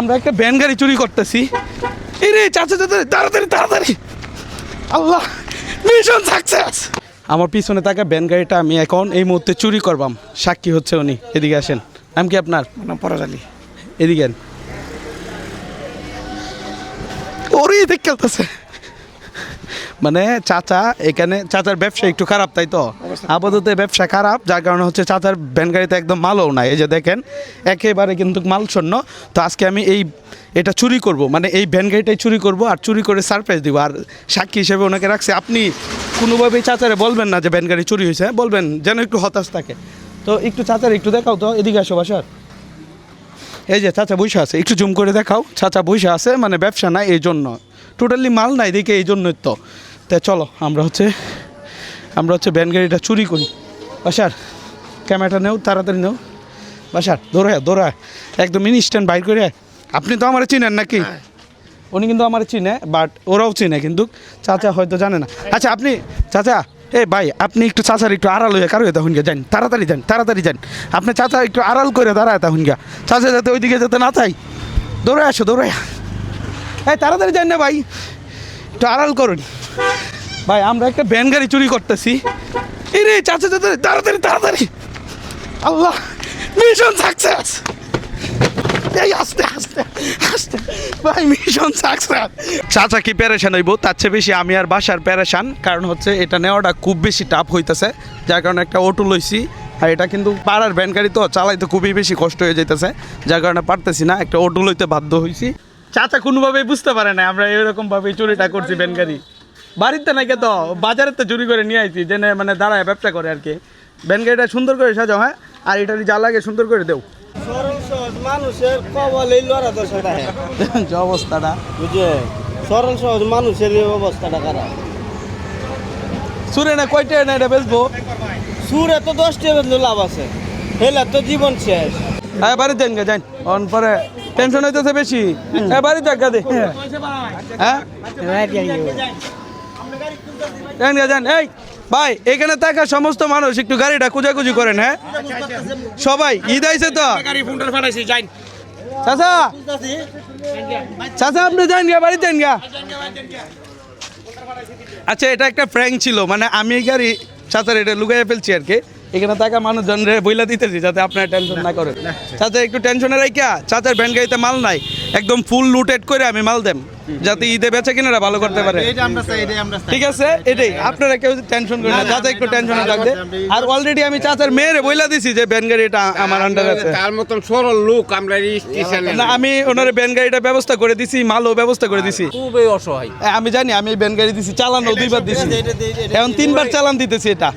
আমরা একটা ব্যান গাড়ি চুরি করতেছি। এই রে চাচা চাচা তাড়াতাড়ি তাড়াতাড়ি। আল্লাহ মিশন সাকসেস আমার পিছনে থাকা ব্যান গাড়িটা আমি এখন এই মুহূর্তে চুরি করবাম। সাক্ষী হচ্ছে উনি। এদিকে আসেন। নাম কি আপনার? নাম পরাজালি এদিকে। ওরে দেখ খেলতেছে। মানে চাচা এখানে চাচার ব্যবসা একটু খারাপ তাই তো? আপাতত ব্যবসা খারাপ যার কারণে হচ্ছে চাচার ভ্যান গাড়িতে একদম মালও নাই। এই যে দেখেন একেবারে কিন্তু মাল শূন্য তো আজকে আমি এই এটা চুরি করব। মানে এই ভ্যান গাড়িটাই চুরি করব আর চুরি করে সারপ্রাইজ দিব। আর সাক্ষী হিসেবে ওনাকে রাখছে। আপনি কোনোভাবেই চাচারে বলবেন না যে ভ্যান গাড়ি চুরি হয়েছে। হ্যাঁ? বলবেন যেন একটু হতাশ থাকে। তো একটু চাচার একটু দেখাও তো এদিকে আসো বাসার। এই যে চাচা বৈশা আছে একটু জুম করে দেখাও। চাচা বৈশা আছে মানে ব্যবসা নাই এই জন্য। টোটালি মাল নাই দেখে এই জন্যই তো। তা চলো আমরা হচ্ছে আমরা হচ্ছে ভ্যান গাড়িটা চুরি করি। বাসার ক্যামেরাটা নেও তাড়াতাড়ি নেও। বাসার দৌড়ায় দৌড়ায় একদম ইনস্ট্যান্ট বাইর করে আপনি তো আমার চিনেন নাকি? উনি কিন্তু আমার চিনে বাট ওরাও চিনে কিন্তু চাচা হয়তো জানে না। আচ্ছা আপনি চাচা এ ভাই আপনি একটু চাচার একটু আড়াল হয়ে কারও তখন গিয়ে যান তাড়াতাড়ি যান তাড়াতাড়ি যান। আপনি চাচা একটু আড়াল করে দাঁড়ায় তখন গিয়া চাচা যাতে ওইদিকে যেতে না চাই দৌড়ে আসো দৌড়ে এই তাড়াতাড়ি যান না ভাই। একটু আড়াল করুন। ভাই, আমরা একটা ভ্যান গাড়ি চুরি করতেছি। এই রে চাচা চাচা, তাড়াতাড়ি তাড়াতাড়ি। আল্লাহ মিশন সাকসেস এই আস্তে আস্তে আস্তে। ভাই মিশন সাকসেস চাচা কি প্যারেশান হইব? তার চেয়ে বেশি আমি আর বাসার প্যারেশান কারণ হচ্ছে, এটা নেওয়াটা খুব বেশি টাফ হইতেছে। যার কারণে একটা অটো লইছি। আর এটা কিন্তু পাড়ার ভ্যান গাড়ি তো চালাইতে খুবই বেশি কষ্ট হয়ে যাইতেছে। যার কারণে পারতেছি না, একটা অটো লইতে বাধ্য হইছি। চাচা কোনোভাবেই বুঝতে পারে না আমরা এরকম ভাবে চুরিটা করছি ভ্যান গাড়ি। বাড়িতে নাকি তো বাজারে তো চুরি করে নিয়ে আইছি জেনে মানে দাঁড়ায় ব্যবসা করে আর কি। ভ্যান গাড়িটা সুন্দর করে সাজাও হ্যাঁ? আর এটা যা লাগে সুন্দর করে দেও। মানুষের লড়া যে অবস্থাটা। বুঝে? সরল সহজ মানুষের এই অবস্থাটা খারাপ। সুরে না কয়টা না এটা বেচবো? সুরে তো দশটা লাভ আছে। হেলে তো জীবন শেষ। হ্যাঁ বাড়ি গা যান। অন পরে টেনশন হইতেছে বেশি। হ্যাঁ বাড়ি যাক দে। হ্যাঁ। যান যান এই ভাই এখানে থাকা সমস্ত মানুষ একটু গাড়িটা খুঁজাখুঁজি করেন হ্যাঁ? সবাই ঈদ আইছে তো? চাচা চাচা আপনি যান গা বাড়ি যান গা আচ্ছা এটা একটা ফ্র্যাঙ্ক ছিল মানে আমি গাড়ি চাচার এটা লুকাইয়া ফেলছি আর কি। এখানে থাকা মানুষজন রে বইলা দিতেছি যাতে আপনার টেনশন না করেন। চাচা একটু টেনশনে রাইকা চাচার ভ্যান গাড়িতে মাল নাই। একদম ফুল লুটেড করে আমি মাল দেম যাতে ঈদে বেচে কিনারা ভালো করতে পারে। ঠিক আছে? এটাই। আপনারা কেউ টেনশন করেন না চাচা একটু টেনশনে থাকবে আর অলরেডি আমি চাচার মেয়েরে বইলা দিছি যে ভ্যান গাড়িটা আমার আন্ডার আছে। তার মতন সরল লোক আমরা না আমি ওনারে ভ্যান গাড়িটা ব্যবস্থা করে দিছি মালও ব্যবস্থা করে দিছি। খুবই অসহায়। আমি জানি আমি ব্যান গাড়ি দিছি চালানো দুইবার দিছি। এখন তিনবার চালান দিতেছি এটা।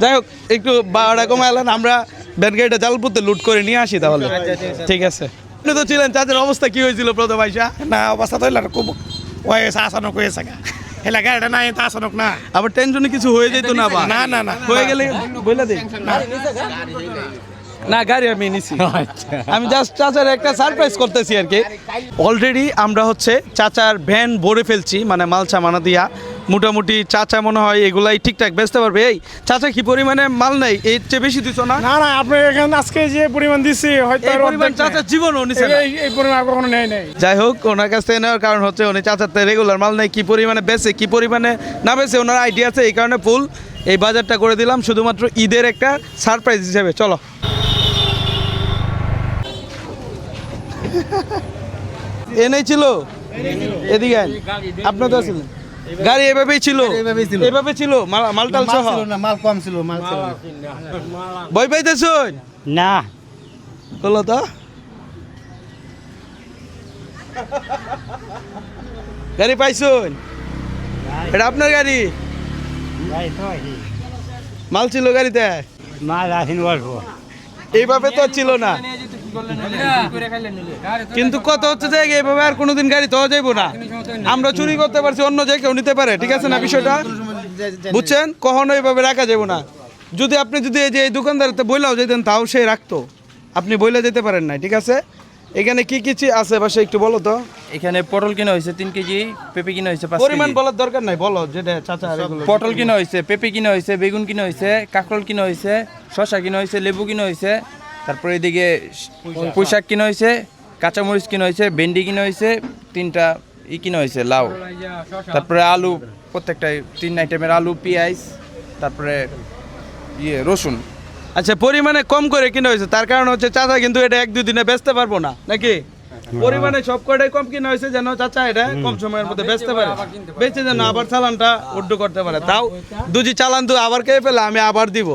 যাই হোক একটু বারোটা কমে এলেন আমরা ভ্যান গাড়িটা জালপুতে লুট করে নিয়ে আসি তাহলে। ঠিক আছে। আপনি তো ছিলেন চাচের অবস্থা কি হয়েছিল প্রথম আইসা না অবস্থা তো খুব আসানক হয়েছে আসানক না। আবার টেনশনে কিছু হয়ে যেত না বা না না না। হয়ে গেলে বলে দে না। গাড়ি আমি নিছি। আমি জাস্ট চাচার একটা সারপ্রাইজ করতেছি আর কি। অলরেডি আমরা হচ্ছে চাচার ভ্যান ভরে ফেলছি মানে মালচা মানা দিয়া মোটামুটি চাচা মনে হয় এগুলাই ঠিকঠাক বেচতে পারবে। এই চাচা কি পরিমাণে মাল নাই? এর চেয়ে বেশি দিছো না? না না আপনি এখানে আজকে যে পরিমাণ দিচ্ছি হয়তো এই পরিমাণ চাচার নেই। জীবনও নিছে না। এই- এই পরিমাণ আর কখনো নেই নেই। যাই হোক ওনার কাছ থেকে নেওয়ার কারণ হচ্ছে উনি চাচাতে রেগুলার মাল নেই কি পরিমাণে বেচে কি পরিমাণে না বেচে ওনার আইডিয়া আছে এই কারণে ফুল এই বাজারটা করে দিলাম শুধুমাত্র ঈদের একটা সারপ্রাইজ হিসেবে। চলো। এনেই ছিল? এদিকে। আপনার তো ছিলেন গাড়ি এভাবেই ছিল। এভাবে ছিল? মাল- মালটাল সহ? মাল কম ছিল মাল ছিল। ভয় পাইতেছুন না। বলো তো। গাড়ি পাইছুন এটা আপনার গাড়ি? মাল ছিল গাড়িতে? মাল আসেন এইভাবে তো ছিল না। কিন্তু কত হচ্ছে যে এইভাবে আর কোনোদিন গাড়ি তো যাইবো না। আমরা চুরি করতে পারছি অন্য যে কেউ নিতে পারে ঠিক আছে না বিষয়টা? বুঝছেন? কখনো এইভাবে রাখা যাব না। যদি আপনি যদি এই যে এই দোকানদারতে বইলাও যেতেন তাও সে রাখতো। আপনি বইলে যেতে পারেন না ঠিক আছে? এখানে কি কি আছে বাসা একটু বলো তো। এখানে পটল কিনা হয়েছে তিন কেজি পেঁপে কিনা হয়েছে পরিমাণ বলার দরকার নাই বলো যেটা চাচা পটল কিনা হয়েছে পেঁপে কিনা হয়েছে বেগুন কিনা হয়েছে কাঁকরোল কিনা হয়েছে শশা কিনা হয়েছে লেবু কিনা হয়েছে তারপরে এদিকে পুঁইশাক কিনা হয়েছে, কাঁচামরিচ কিনা হয়েছে, ভেন্ডি কিনা হয়েছে, তিনটা ই কিনা হয়েছে, লাউ। তারপরে আলু প্রত্যেকটা তিন আইটেমের আলু, পেঁয়াজ, তারপরে ইয়ে রসুন। আচ্ছা পরিমাণে কম করে কিনা হয়েছে, তার কারণ হচ্ছে চাচা কিন্তু এটা এক দুই দিনে বেচতে পারব না, নাকি? পরিমাণে সব কটাই কম কিনা হয়েছে যেন চাচা এটা কম সময়ের মধ্যে বেচতে পারে। বেচে যেন আবার চালানটা উড্ডু করতে পারে। তাও দুজি চালান তো আবার খেয়ে ফেলে আমি আবার দিব।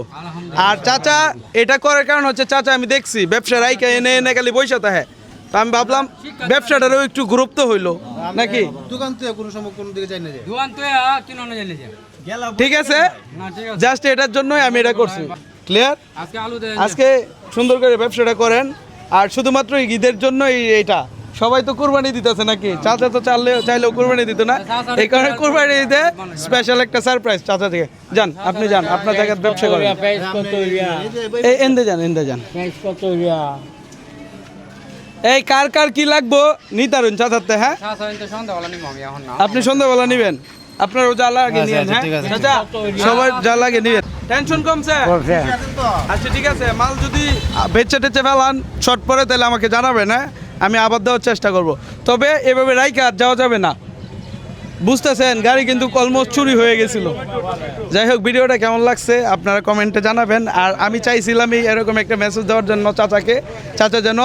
আর চাচা এটা করার কারণ হচ্ছে চাচা আমি দেখছি ব্যবসার আইকা এনে এনে খালি বৈশা থাকে। তো আমি ভাবলাম ব্যবসাটারও একটু গুরুত্ব হইল নাকি? দোকান থেকে কোনো সময় কোনো দিকে যাই না যায় দোকান তো কিনো না ঠিক আছে? না ঠিক আছে। জাস্ট এটার জন্যই আমি এটা করছি। ক্লিয়ার? আজকে আলু আজকে সুন্দর করে ব্যবসাটা করেন। আর শুধুমাত্র এই ঈদের জন্য এইটা সবাই তো কুরবানি দিতেছে নাকি? চাচা তো চাইলে চাইলেও কুরবানি দিত না। এই কারণে কুরবানি দিতে স্পেশাল একটা সারপ্রাইজ চাচা থেকে। যান আপনি যান আপনার জায়গায় ব্যবসা করেন। এই এন্দে যান এন্দে যান। এই কার কার কি লাগবো? নিতারুন চাচাতে হ্যাঁ? আপনি সন্ধ্যাবেলা নিবেন? আপনার যা লাগে নিয়েন হ্যাঁ? চাচা সবার যা লাগে নিবেন টেনশন কমছে? আচ্ছা ঠিক আছে। মাল যদি বেচে টেচে ফেলান শর্ট পরে তাহলে আমাকে জানাবেন হ্যাঁ? আমি আবার দেওয়ার চেষ্টা করব। তবে এভাবে রাইকা আর যাওয়া যাবে না। বুঝতেছেন, গাড়ি কিন্তু অলমোস্ট চুরি হয়ে গেছিল। যাই হোক, ভিডিওটা কেমন লাগছে আপনারা কমেন্টে জানাবেন। আর আমি চাইছিলাম এই এরকম একটা মেসেজ দেওয়ার জন্য চাচাকে। চাচা যেন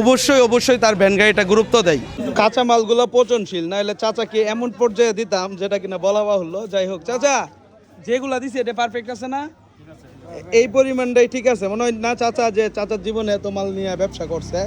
অবশ্যই অবশ্যই তার ভ্যান গাড়িটা গুরুত্ব দেয়। কাঁচা মালগুলো পচনশীল নাহলে চাচাকে এমন পর্যায়ে দিতাম, যেটা কিনা বলা বাহুল্য। যাই হোক, চাচা, যেগুলা দিছি, এটা পারফেক্ট আছে না? এই পরিমাণটাই ঠিক আছে। মনে হয় না চাচা যে চাচার জীবনে এত মাল নিয়ে ব্যবসা করছে।